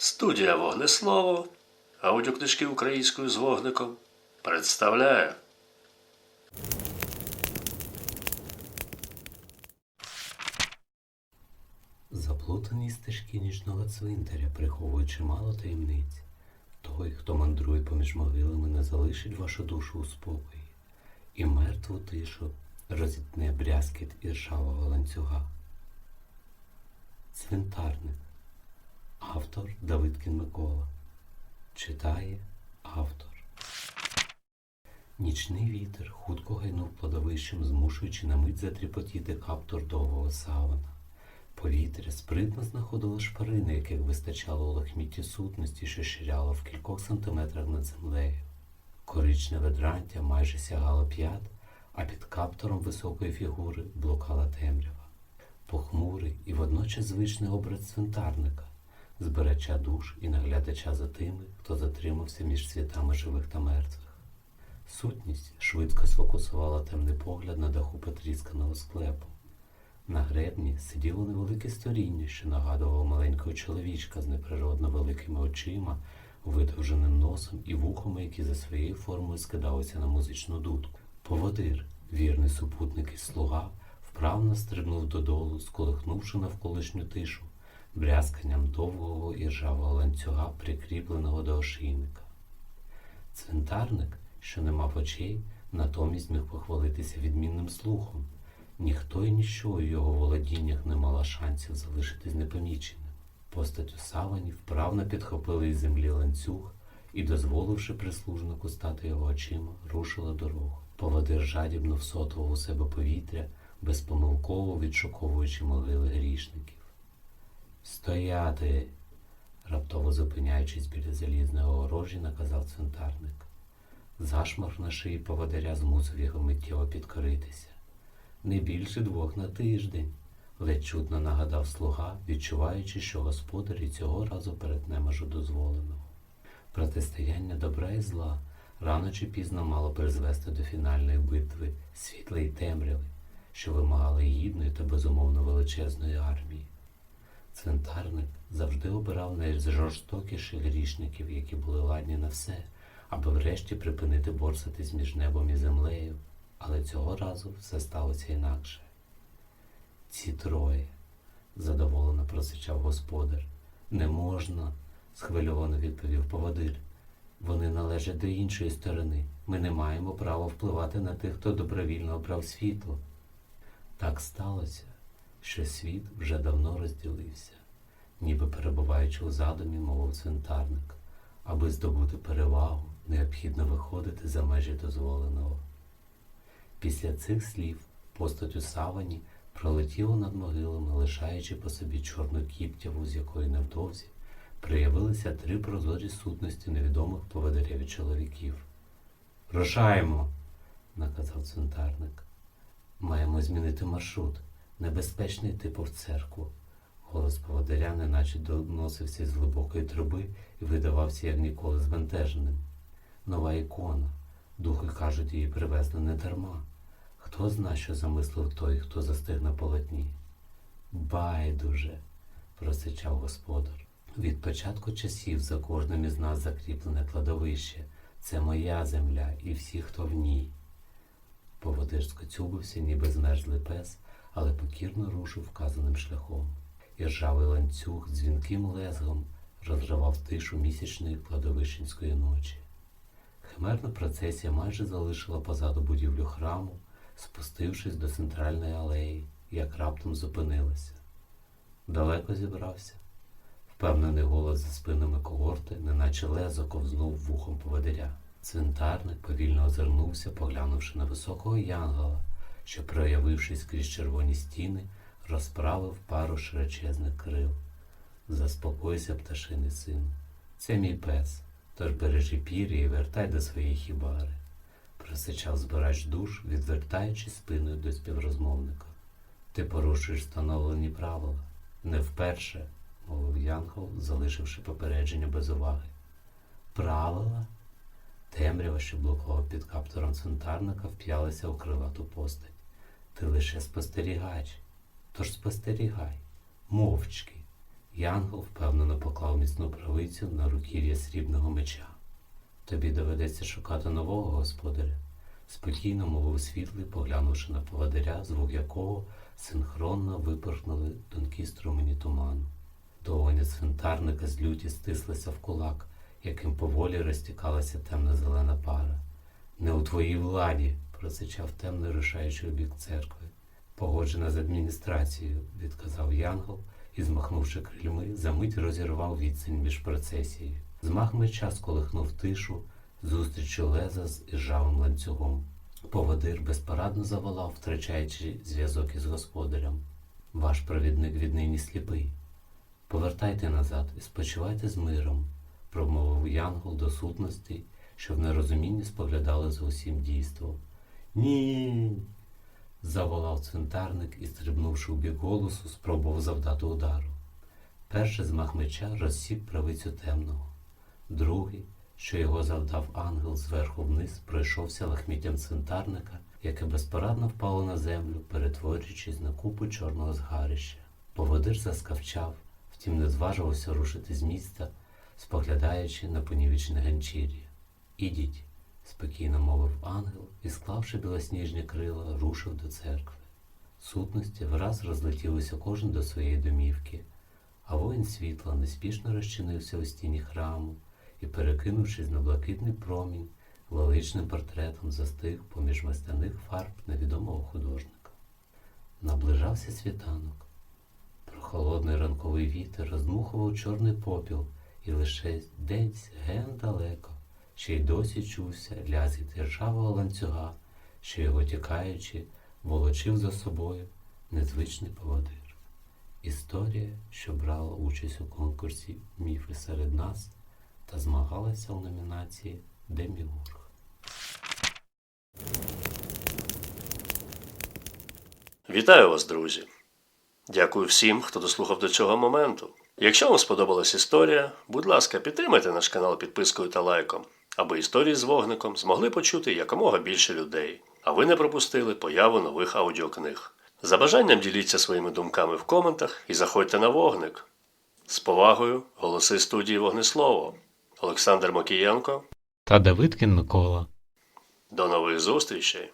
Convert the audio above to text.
Студія Вогнеслово, аудіокнижки українською з вогником представляє. Заплутані стежки нічного цвинтаря приховують чимало таємниць. Той, хто мандрує поміж могилами, не залишить вашу душу у спокої, і мертву тишу розітне брязкіт і ржавого ланцюга. Цвинтарник. Автор Давидкін Микола. Читає автор. Нічний вітер хутко гайнув кладовищем, змушуючи на мить затріпотіти каптур довгого савана. Повітря спритно знаходило шпарини, яких вистачало у лохмітті сутності, що ширяло в кількох сантиметрах над землею. Коричневе дрантя майже сягало п'ят, а під каптуром високої фігури блукала темрява. Похмурий і водночас звичний образ цвинтарника, збирача душ і наглядача за тими, хто затримався між світами живих та мертвих. Сутність швидко сфокусувала темний погляд на даху потрісканого склепу. На гребні сиділо невелике сторіння, що нагадувало маленького чоловічка з неприродно великими очима, видовженим носом і вухами, які за своєю формою скидалися на музичну дудку. Поводир, вірний супутник і слуга, вправно стрибнув додолу, сколихнувши навколишню тишу, брязканням довгого і ржавого ланцюга, прикріпленого до ошейника. Цвинтарник, що не мав очей, натомість міг похвалитися відмінним слухом. Ніхто і ніщо у його володіннях не мало шансів залишитись непоміченим. Постать у савані вправно підхопили із землі ланцюг і, дозволивши прислужнику стати його очима, рушила дорогу. Поводир жадібно всотував у себе повітря, безпомилково відшуковуючи могили грішників. Стояти! раптово зупиняючись біля залізної огорожі, наказав цвинтарник. Зашмах на шиї поводиря змусив його миттєво підкоритися. Не більше двох на тиждень, ледь чутно нагадав слуга, відчуваючи, що господар і цього разу перетне межу дозволеного. Протистояння добра і зла рано чи пізно мало призвести до фінальної битви світла і темряви, що вимагали гідної та безумовно величезної армії. Цвинтарник завжди обирав найжорстокіших грішників, які були ладні на все, аби врешті припинити борсатись між небом і землею. Але цього разу все сталося інакше. Ці троє, задоволено просичав господар. Не можна, схвильовано відповів поводир. Вони належать до іншої сторони. Ми не маємо права впливати на тих, хто добровільно обрав світло. Так сталося, що світ вже давно розділився, ніби перебуваючи у задумі, мовив цвинтарник. Аби здобути перевагу, необхідно виходити за межі дозволеного. Після цих слів постать у савані пролетіла над могилами, лишаючи по собі чорну кіптяву, з якої невдовзі проявилися три прозорі сутності невідомих поводареві чоловіків. Рушаємо, наказав цвинтарник. Маємо змінити маршрут. Небезпечно йти в церкву. Голос поводаря неначе доносився з глибокої труби і видавався як ніколи збентеженим. Нова ікона. Духи кажуть, її привезли не дарма. Хто зна, що замислив той, хто застиг на полотні? Байдуже, просичав господар. Від початку часів за кожним із нас закріплене кладовище. Це моя земля і всі, хто в ній. Поводир скоцюбився, ніби змерзлий пес, але покірно рушив вказаним шляхом. І ржавий ланцюг дзвінким лезгом розривав тишу місячної кладовищенської ночі. Химерна процесія майже залишила позаду будівлю храму, спустившись до центральної алеї, як раптом зупинилася. Далеко зібрався. Впевнений голос за спинами когорти, неначе лезо ковзнув вухом поводиря. Цвинтарник повільно озирнувся, поглянувши на високого янгола, що, проявившись крізь червоні стіни, розправив пару широчезних крил. Заспокойся, пташиний син. Це мій пес. Тож бережи пір'я і вертай до своєї хібари, просичав збирач душ, відвертаючи спиною до співрозмовника. Ти порушуєш встановлені правила. Не вперше, мовив Янгол, залишивши попередження без уваги. Правила? Темрява, що блокував під каптуром цвинтарника, вп'ялася у крилату постать. Ти лише спостерігач. Тож спостерігай, мовчки, Янгол впевнено поклав міцну правицю на руків'я срібного меча. Тобі доведеться шукати нового господаря, спокійно мовив світлий, поглянувши на поводиря, звук якого синхронно випорхнули тонкі струмені туману. Долоня цвинтарника з люті стислася в кулак, яким поволі розтікалася темна зелена пара. Не у твоїй владі, просичав темно рушаючи у бік церкви. Погоджена з адміністрацією, відказав Янгол і, змахнувши крильми, за мить розірвав відстань між процесією. Змах меча сколихнув тишу, зустрічу леза з іржавим ланцюгом. Поводир безпорадно заволав, втрачаючи зв'язок із господарем. Ваш провідник віднині сліпий. Повертайте назад і спочивайте з миром, промовив Янгол до сутності, що в нерозумінні споглядали за усім дійством. Ні. заволав цвинтарник і, стрибнувши у бік голосу, спробував завдати удару. Перший змах меча розсік правицю темного, другий, що його завдав ангел зверху вниз, пройшовся лахміттям цвинтарника, яке безпорадно впало на землю, перетворюючись на купу чорного згарища. Поводир заскавчав, втім не зважувався рушити з місця, споглядаючи на понівічне ганчір'я. Ідіть, спокійно мовив ангел і, склавши білосніжні крила, рушив до церкви. Сутності враз розлетілися кожен до своєї домівки, а воїн світла неспішно розчинився у стіні храму і, перекинувшись на блакитний промінь, величним портретом застиг поміж масляних фарб невідомого художника. Наближався світанок. Прохолодний ранковий вітер роздмухував чорний попіл, і лише десь ген далеко, ще й досі чувся лязгіт ржавого ланцюга, що його тікаючи, волочив за собою незвичний поводир. Історія, що брала участь у конкурсі Міфи серед нас та змагалася у номінації Деміург. Вітаю вас, друзі! Дякую всім, хто дослухав до цього моменту. Якщо вам сподобалась історія, будь ласка, підтримайте наш канал підпискою та лайком, аби історії з вогником змогли почути якомога більше людей, а ви не пропустили появу нових аудіокниг. За бажанням діліться своїми думками в коментах і заходьте на вогник. З повагою, голоси студії Вогнеслово. Олександр Мокієнко. Та Давидкін Микола. До нових зустрічей!